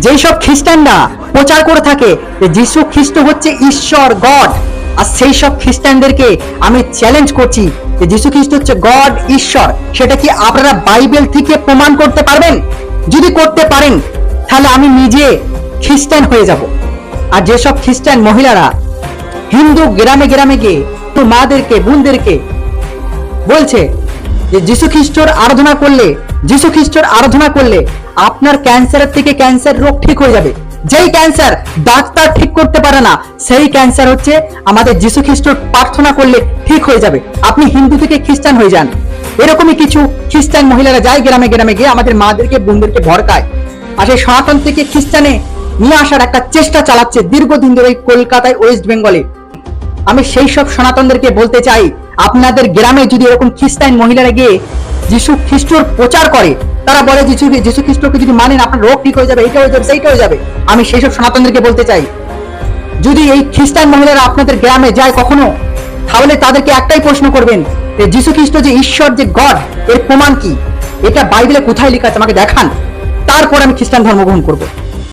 যেই সব খ্রিস্টানরা প্রচার করে থাকে, যে যিশু খ্রিস্ট হচ্ছে ঈশ্বর, গড। আর সেই সব খ্রিস্টানদেরকে আমি চ্যালেঞ্জ করছি যে যিশু খ্রিস্ট হচ্ছে গড, ঈশ্বর। সেটা কি আপনারা বাইবেল থেকে প্রমাণ করতে পারবেন? যদি করতে পারেন, তাহলে আমি নিজে খ্রিস্টান হয়ে যাব। আর যেসব খ্রিস্টান মহিলারা হিন্দু গ্রামে গ্রামে গিয়ে তো মাদেরকে, বোনদেরকে বলছে যে যিশু খ্রিস্টর আরাধনা করলে যিশু খ্রিস্টর আরাধনা করলে আপনার ক্যান্সারের থেকে ক্যান্সার রোগ ঠিক হয়ে যাবে। যেই ক্যান্সার ডাক্তার ঠিক করতে পারে না, সেই ক্যান্সার হচ্ছে আমাদের যিশু খ্রিস্টর প্রার্থনা করলে ঠিক হয়ে যাবে। আপনি হিন্দু থেকে খ্রিস্টান হয়ে যান। এরকমই কিছু খ্রিস্টান মহিলারা যায় গ্রামে গ্রামে গিয়ে আমাদের মাদেরকে, বোনদেরকে ভড়কায়। আর সেই সনাতন থেকে খ্রিস্টানে নিয়ে আসার একটা চেষ্টা চালাচ্ছে দীর্ঘদিন ধরে কলকাতায় ওয়েস্ট বেঙ্গলে। আমি সেই সব সনাতনদেরকে বলতে চাই আপনাদের গ্রামে যদি এরকম খ্রিস্টান মহিলারা গিয়ে যিশু খ্রিস্টর প্রচার করে, তারা বলে যিশু যিশু খ্রিস্টকে যদি মানেন, আপনার রোগ ঠিক হয়ে যাবে, এইটা হয়ে যাবে, সেইটা হয়ে যাবে। আমি সেই সব সনাতনদেরকে বলতে চাই। যদি এই খ্রিস্টান মহিলারা আপনাদের গ্রামে যায় কখনো, তাহলে তাদেরকে একটাই প্রশ্ন করবেন, যে যিশু খ্রিস্ট যে ঈশ্বর, যে গড, এর প্রমাণ কি? এটা বাইবেলে কোথায় লেখা আছে? আমাকে দেখান। তারপর আমি খ্রিস্টান ধর্ম গ্রহণ করব।